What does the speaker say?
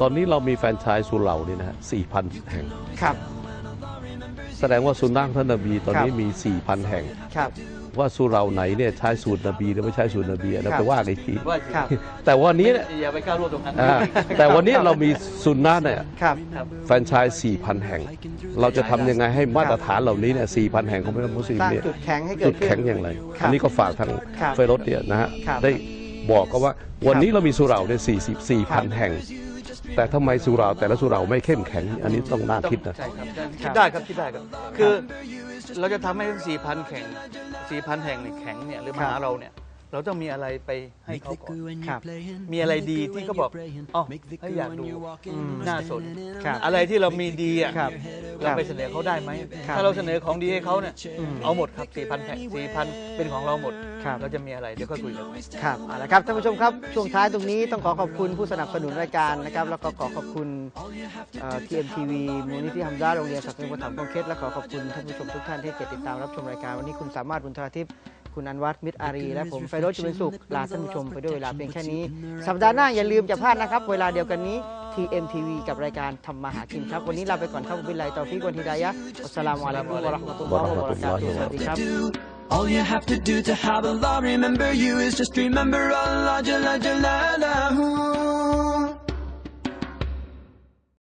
ตอนนี้เรามีแฟรนไชส์สุเหร่านี่นะฮะ4,000แห่ง ครับ แสดงว่าสุนัขท่านนบีตอนนี้ครับมี4,000แห่ง ครับ ว่าสุเหร่าไหนเนี่ยใช้สูตรนบีหรือไม่ใช้สูตรนบีอันนั้นครับ ไปว่ากันอีกทีว่าครับ แต่วันนี้เนี่ยอย่าไปก้าวล่วงตรงนั้นอ่าแต่วันนี้เรามีสุนนะเนี่ย ครับ ครับ แฟรนไชส์4,000 แห่ง เราจะทำยังไงให้มาตรฐานเหล่านี้เนี่ย4,000 แห่งของพี่น้องมุสลิมสร้างเนี่ยจุดแข็งให้เกิจุดดขึ้น แข็งอย่างไร ครับอันนี้ก็ฝากทางครับเฟรถเนี่ยนะฮะ ครับได้บอกก็ว่าวันครับนี้เรามีสุเหร่าเนี่ยครับ44,000 แห่ง แต่ทำไมสุราแต่ละสุราไม่เข้มแข็ง อันนี้ต้องน่าคิดนะใช่ครับคิดได้ครับคิดได้ครับ คือเราจะทำให้สี่พันแข่งสี่พันแห่งเนี่ยแข็งเนี่ยหรือมหาเราเนี่ย เราต้องมีอะไรไปให้เขาก่อนครับมีอะไรดีที่เขาบอกอ๋อเฮ้ยอยากดูน่าสนครับอะไรที่เรามีดีอะครับเราไปเสนอเขาได้ไหมครับถ้าเราเสนอของดีให้เขาเนี่ยอืมเอาหมดครับสี่พันแผ่นสี่พันเป็นของเราหมดครับเราจะมีอะไรเดี๋ยวค่อยคุยกันครับเอาละครับท่านผู้ชมครับช่วงท้ายตรงนี้ต้องขอขอบคุณผู้สนับสนุนรายการนะครับแล้วก็ขอขอบคุณทีเอ็มทีวีมูลนิธิฮัมดาโรงเรียนสัตว์อุปถัมภ์คงเคสและขอขอบคุณท่านผู้ชมทุกท่านที่ติดตามรับชมรายการวันนี้คุณสามารถบุญทราทิพย์ คุณอันวัฒน์มิตรอารี และผมไฟโรจน์จุเวนสุขลาท่านผู้ชมไปด้วยเวลาเพียงแค่นี้ สัปดาห์หน้าอย่าลืมจะพลาดนะครับ เวลาเดียวกันนี้ TMTV กับรายการทำมาหากินครับ วันนี้ลาไปก่อนครับบิลไลตอฟิกวันฮิดายะห์อัสสลามุอะลัยกุมวะเราะห์มะตุลลอฮ์วะบะเราะกาตุฮ์สวัสดีครับ All you have to do to have Allah remember you is just remember Allah Jalla Jalaluhu.